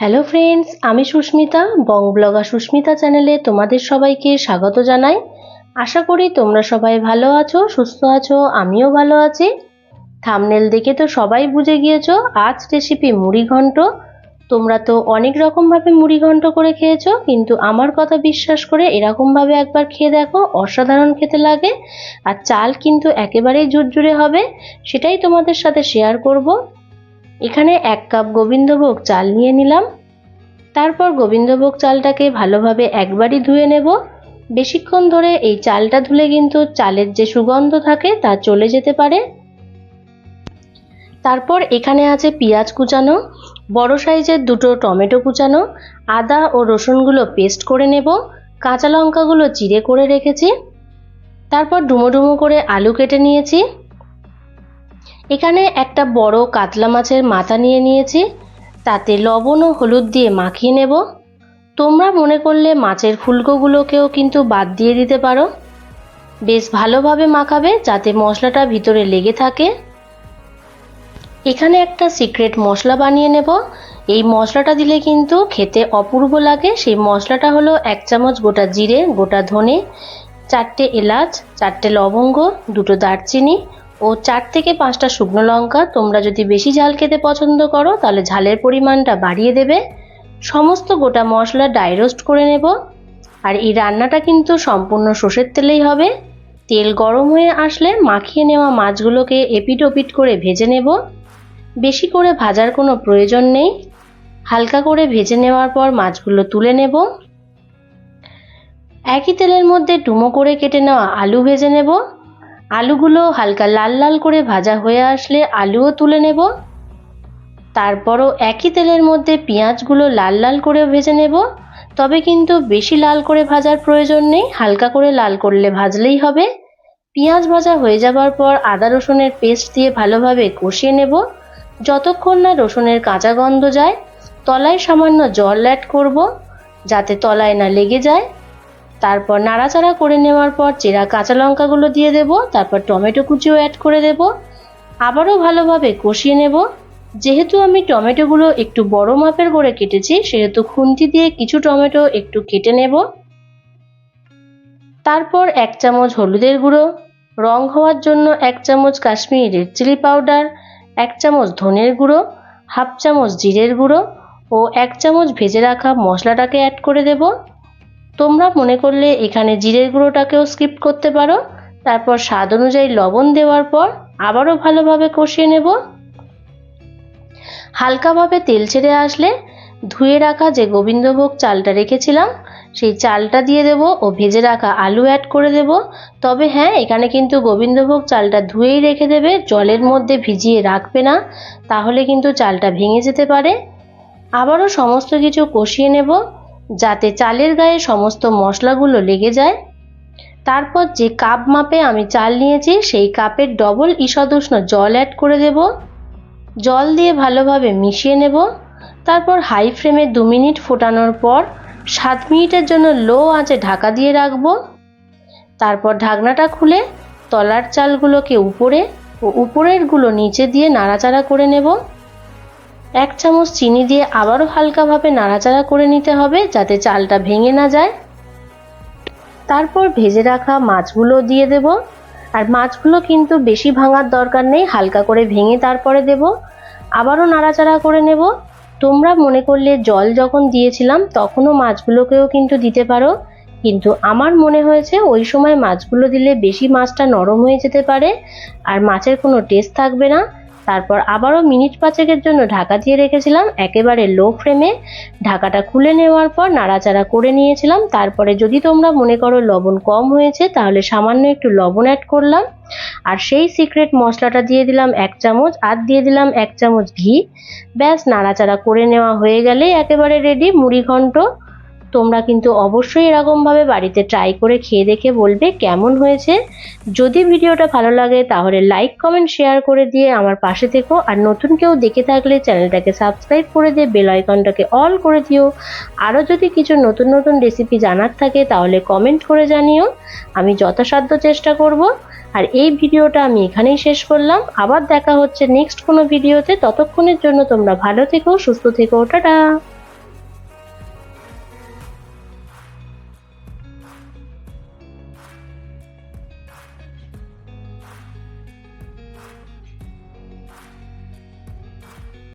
Hello friends আমি সুস্মিতা, বং blogger Susmita চ্যানেলে তোমাদের সবাইকে স্বাগত জানাই। আশা করি তোমরা সবাই ভালো আছো, সুস্থ আছো, আমিও ভালো আছি। থামনেল দেখে তো সবাই বুঝে গিয়েছো, আজ রেসিপি মুড়ি ঘন্ট। তোমরা তো অনেক রকমভাবে মুড়ি ঘন্ট করে খেয়েছো, কিন্তু আমার কথা বিশ্বাস করে এরকমভাবে একবার খেয়ে দেখো, অসাধারণ খেতে লাগে। আর চাল কিন্তু একেবারেই জুরজুরে হবে, সেটাই তোমাদের সাথে শেয়ার করব। এখানে এক কাপ গোবিন্দভোগ চাল নিয়ে নিলাম। তারপর গোবিন্দভোগ চালটাকে ভালোভাবে একবারই ধুয়ে নেব। বেশিক্ষণ ধরে এই চালটা ধুলে কিন্তু চালের যে সুগন্ধ থাকে তা চলে যেতে পারে। তারপর এখানে আছে পেঁয়াজ কুচানো, বড় সাইজের দুটো টমেটো কুচানো, আদা ও রসুনগুলো পেস্ট করে নেব, কাঁচা লঙ্কাগুলো চিড়ে করে রেখেছি। তারপর ডুমো ডুমো করে আলু কেটে নিয়েছি। এখানে একটা বড় কাতলা মাছের মাথা নিয়ে নিয়েছি। তাতে লবণ ও হলুদ দিয়ে মাখিয়ে নেব। তোমরা মনে করলে মাছের ফুলকোগুলোকেও কিন্তু বাদ দিয়ে দিতে পারো। বেশ ভালোভাবে মাখাবে যাতে মশলাটা ভিতরে লেগে থাকে। এখানে একটা সিক্রেট মশলা বানিয়ে নেব। এই মশলাটা দিলে কিন্তু খেতে অপূর্ব লাগে। সেই মশলাটা হলো এক চামচ গোটা জিরে, গোটা ধনে, চারটে এলাচ, চারটে লবঙ্গ, দুটো দারচিনি ও চার থেকে পাঁচটা শুকনো লঙ্কা তোমরা যদি বেশি ঝাল খেতে পছন্দ করো, তাহলে ঝালের পরিমাণটা বাড়িয়ে দেবে। সমস্ত গোটা মশলা ডাইরোস্ট করে নেব। আর এই রান্নাটা কিন্তু সম্পূর্ণ সর্ষের তেলেই হবে। তেল গরম হয়ে আসলে মাখিয়ে নেওয়া মাছগুলোকে এপিট ওপিট করে ভেজে নেব। বেশি করে ভাজার কোনো প্রয়োজন নেই। হালকা করে ভেজে নেওয়ার পর মাছগুলো তুলে নেব। একই তেলের মধ্যে ডুমো করে কেটে নেওয়া আলু ভেজে নেব। আলুগুলো হালকা লাল লাল করে ভাজা হয়ে আসলে আলুও তুলে নেব। তারপরও একই তেলের মধ্যে পেঁয়াজগুলো লাল লাল করে ভেজে নেব। তবে কিন্তু বেশি লাল করে ভাজার প্রয়োজন নেই, হালকা করে লাল করলে ভাজলেই হবে। পেঁয়াজ ভাজা হয়ে যাবার পর আদা রসুনের পেস্ট দিয়ে ভালোভাবে কষিয়ে নেব। যতক্ষণ না রসুনের কাঁচা গন্ধ যায়, তলায় সামান্য জল অ্যাড করব, যাতে তলায় না লেগে যায়। তারপর নাড়াচাড়া করে নেওয়ার পর চেরা কাঁচা লঙ্কাগুলো দিয়ে দেব, তারপর টমেটো কুচিও অ্যাড করে দেব। আবারও ভালোভাবে কষিয়ে নেব। যেহেতু আমি টমেটোগুলো একটু বড় মাপের করে কেটেছি, সেহেতু খুন্তি দিয়ে কিছু টমেটো একটু কেটে নেব। তারপর এক চামচ হলুদের গুঁড়ো, রং হওয়ার জন্য এক চামচ কাশ্মীরি রেড চিলি পাউডার এক চামচ ধনের গুঁড়ো, হাফ চামচ জিরের গুঁড়ো ও এক চামচ ভেজে রাখা মশলাটাকে অ্যাড করে দেবো। তোমরা মনে করলে এখানে জিরের গুঁড়োটাকেও স্কিপ করতে পারো। তারপর স্বাদ অনুযায়ী লবণ দেওয়ার পর আবারও ভালোভাবে কষিয়ে নেব। হালকাভাবে তেল ছেড়ে আসলে ধুয়ে রাখা যে গোবিন্দভোগ চালটা রেখেছিলাম, সেই চালটা দিয়ে দেব ও ভেজে রাখা আলু অ্যাড করে দেব। তবে হ্যাঁ এখানে কিন্তু গোবিন্দভোগ চালটা ধুয়েই রেখে দেবে, জলের মধ্যে ভিজিয়ে রাখবে না, তাহলে কিন্তু চালটা ভেঙে যেতে পারে। আবারও সমস্ত কিছু কষিয়ে নেব। যাতে চালের গায়ে সমস্ত মশলাগুলো লেগে যায়। তারপর যে কাপ মাপে আমি চাল নিয়েছি, সেই কাপের ডবল ঈষদুষ্ণ জল অ্যাড করে দেব। জল দিয়ে ভালোভাবে মিশিয়ে নেব। তারপর হাই ফ্লেমে দু মিনিট ফোটানোর পর সাত মিনিটের জন্য লো আঁচে ঢাকা দিয়ে রাখব। তারপর ঢাকনাটা খুলে তলার চালগুলোকে উপরে ও উপরেরগুলো নিচে দিয়ে নাড়াচাড়া করে নেব। এক চামচ চিনি দিয়ে আবারও হালকাভাবে নাড়াচাড়া করে নিতে হবে যাতে চালটা ভেঙে না যায়। তারপর ভেজে রাখা মাছগুলো দিয়ে দেব। আর মাছগুলো কিন্তু বেশি ভাঙার দরকার নেই, হালকা করে ভেঙে তারপরে দেব। আবারও নাড়াচাড়া করে নেব। তোমরা মনে করলে জল যখন দিয়েছিলাম, তখনও মাছগুলোকেও কিন্তু দিতে পারো। কিন্তু আমার মনে হয়েছে ওই সময় মাছগুলো দিলে বেশি মাছটা নরম হয়ে যেতে পারে, আর মাছের কোনো টেস্ট থাকবে না। তারপর আবারও মিনিট পাঁচেকের জন্য ঢাকা দিয়ে রেখেছিলাম। একেবারে লো ফ্লেমে ঢাকাটা খুলে নেওয়ার পর নাড়াচাড়া করে নিয়েছিলাম। তারপরে যদি তোমরা মনে করো লবণ কম হয়েছে, তাহলে সামান্য একটু লবণ অ্যাড করলাম। আর সেই সিক্রেট মশলাটা দিয়ে দিলাম এক চামচ, আর দিয়ে দিলাম এক চামচ ঘি। ব্যাস, নাড়াচাড়া করে নেওয়া হয়ে গেলেই একেবারে রেডি মুড়ি ঘন্ট তোমরা কিন্তু অবশ্যই এরকমভাবে বাড়িতে ট্রাই করে খেয়ে দেখে বলবে কেমন হয়েছে। যদি ভিডিওটা ভালো লাগে তাহলে লাইক কমেন্ট শেয়ার করে দিয়ে আমার পাশে থেকো। আর নতুন কেউ দেখে থাকলে চ্যানেলটাকে সাবস্ক্রাইব করে দিয়ে বেল আইকনটাকে অল করে দিও। আরও যদি কিছু নতুন নতুন রেসিপি জানার থাকে তাহলে কমেন্ট করে জানিও। আমি যথাসাধ্য চেষ্টা করব। আর এই ভিডিওটা আমি এখানেই শেষ করলাম। আবার দেখা হচ্ছে নেক্সট কোনো ভিডিওতে। ততক্ষণের জন্য তোমরা ভালো থেকো, সুস্থ থেকো। টাটা!